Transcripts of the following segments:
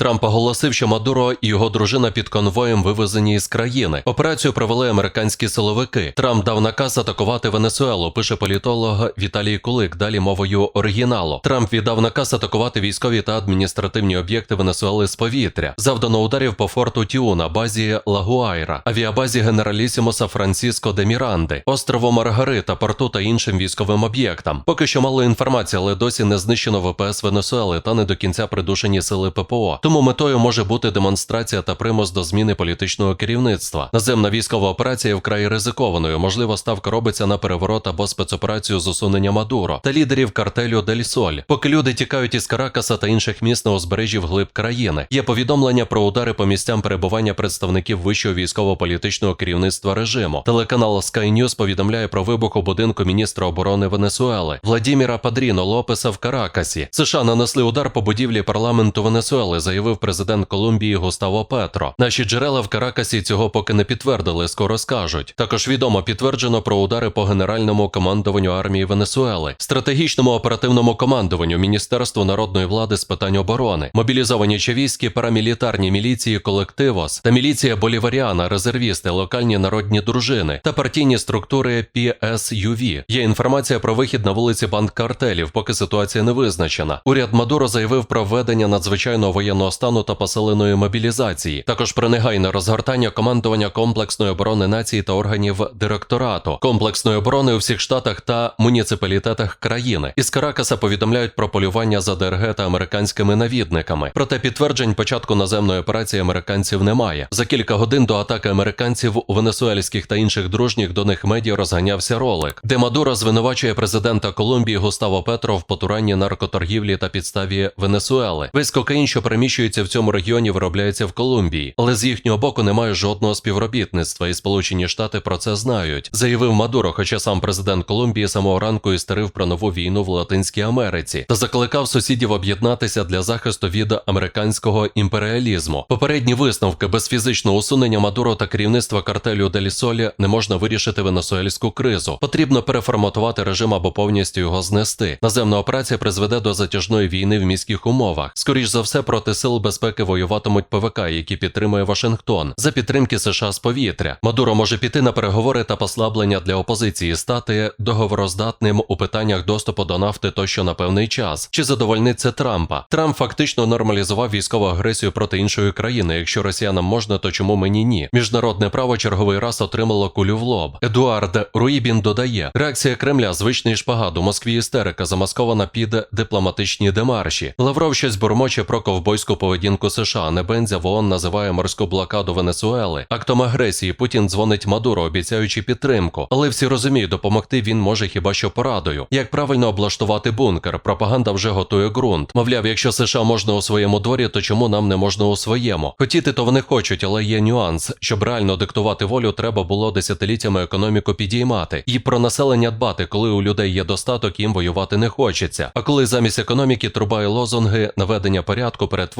Трамп оголосив, що Мадуро і його дружина під конвоєм вивезені із країни. Операцію провели американські силовики. Трамп дав наказ атакувати Венесуелу. Пише політолог Віталій Кулик. Далі мовою оригіналу. Трамп віддав наказ атакувати військові та адміністративні об'єкти Венесуели з повітря. Завдано ударів по форту Тіуна, базі Лагуайра, авіабазі Генералісімуса Франциско де Міранди, острову Маргарита, порту та іншим військовим об'єктам. Поки що мало інформації, але досі не знищено ВПС Венесуели та не до кінця придушені сили ППО. Тому метою може бути демонстрація та примус до зміни політичного керівництва. Наземна військова операція вкрай ризикованою. Можливо, ставка робиться на переворот або спецоперацію з усунення Мадуро та лідерів картелю Дель Соль. Поки люди тікають із Каракаса та інших міст на узбережжі вглиб країни. Є повідомлення про удари по місцям перебування представників вищого військово-політичного керівництва режиму. Телеканал Sky News повідомляє про вибух у будинку міністра оборони Венесуели Владіміра Падріно Лопеса в Каракасі. США нанесли удар по будівлі парламенту Венесуели, заявив президент Колумбії Густаво Петро. Наші джерела в Каракасі цього поки не підтвердили, скоро скажуть. Також відомо підтверджено про удари по генеральному командуванню армії Венесуели, стратегічному оперативному командуванню Міністерству народної влади з питань оборони, мобілізовані чавійські парамілітарні міліції колективос та міліція Боліваріана, резервісти, локальні народні дружини та партійні структури PSUV. Є інформація про вихід на вулиці банк-картелів, поки ситуація не визначена. Уряд Мадуро заявив про введення надзвичайного воєнного стану та посиленої мобілізації, також про негайне розгортання командування комплексної оборони нації та органів директорату комплексної оборони у всіх штатах та муніципалітетах країни. Із Каракаса повідомляють про полювання за ДРГ та американськими навідниками. Проте підтверджень початку наземної операції американців немає. За кілька годин до атаки американців у венесуельських та інших дружніх до них медіа розганявся ролик, де Мадуро звинувачує президента Колумбії Густаво Петро в потуранні наркоторгівлі та підставі Венесуели. Весь кокаїн, що переміщується в цьому регіоні, виробляється в Колумбії, але з їхнього боку немає жодного співробітництва, і Сполучені Штати про це знають. Заявив Мадуро, хоча сам президент Колумбії самого ранку істерив про нову війну в Латинській Америці та закликав сусідів об'єднатися для захисту від американського імперіалізму. Попередні висновки без фізичного усунення Мадуро та керівництва картелю Дель Солі не можна вирішити венесуельську кризу. Потрібно переформатувати режим або повністю його знести. Наземна операція призведе до затяжної війни в міських умовах. Скоріш за все, проти сил безпеки воюватимуть ПВК, які підтримує Вашингтон за підтримки США з повітря. Мадуро може піти на переговори та послаблення для опозиції, стати договороздатним у питаннях доступу до нафти тощо на певний час. Чи задовольнить це Трампа? Трамп фактично нормалізував військову агресію проти іншої країни. Якщо росіянам можна, то чому мені ні? Міжнародне право черговий раз отримало кулю в лоб. Едуард Руїбін додає: реакція Кремля звичний шпагат у Москві істерика замаскована під дипломатичні демарші. Лавров щось бурмоче про ковбойську поведінку США. Небензя в ООН називає морську блокаду Венесуели. Актом агресії Путін дзвонить Мадуро, обіцяючи підтримку. Але всі розуміють, допомогти він може хіба що порадою. Як правильно облаштувати бункер? Пропаганда вже готує ґрунт. Мовляв, якщо США можна у своєму дворі, то чому нам не можна у своєму? Хотіти то вони хочуть, але є нюанс. Щоб реально диктувати волю, треба було десятиліттями економіку підіймати і про населення дбати, коли у людей є достаток, їм воювати не хочеться. А коли замість економіки труба і лозунги наведення порядку перетворюється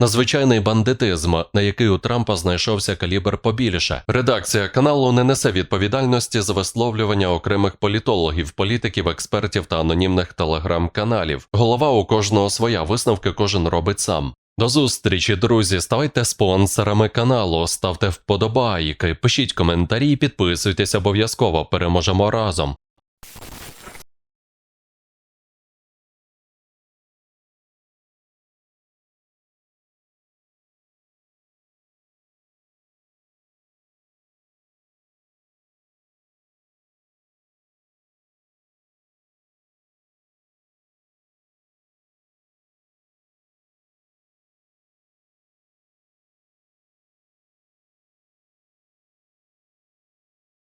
на звичайний бандитизм, на який у Трампа знайшовся калібр побільше. Редакція каналу не несе відповідальності за висловлювання окремих політологів, політиків, експертів та анонімних телеграм-каналів. Голова у кожного своя висновки кожен робить сам. До зустрічі, друзі. Ставайте спонсорами каналу, ставте вподобайки, пишіть коментарі підписуйтесь обов'язково. Переможемо разом.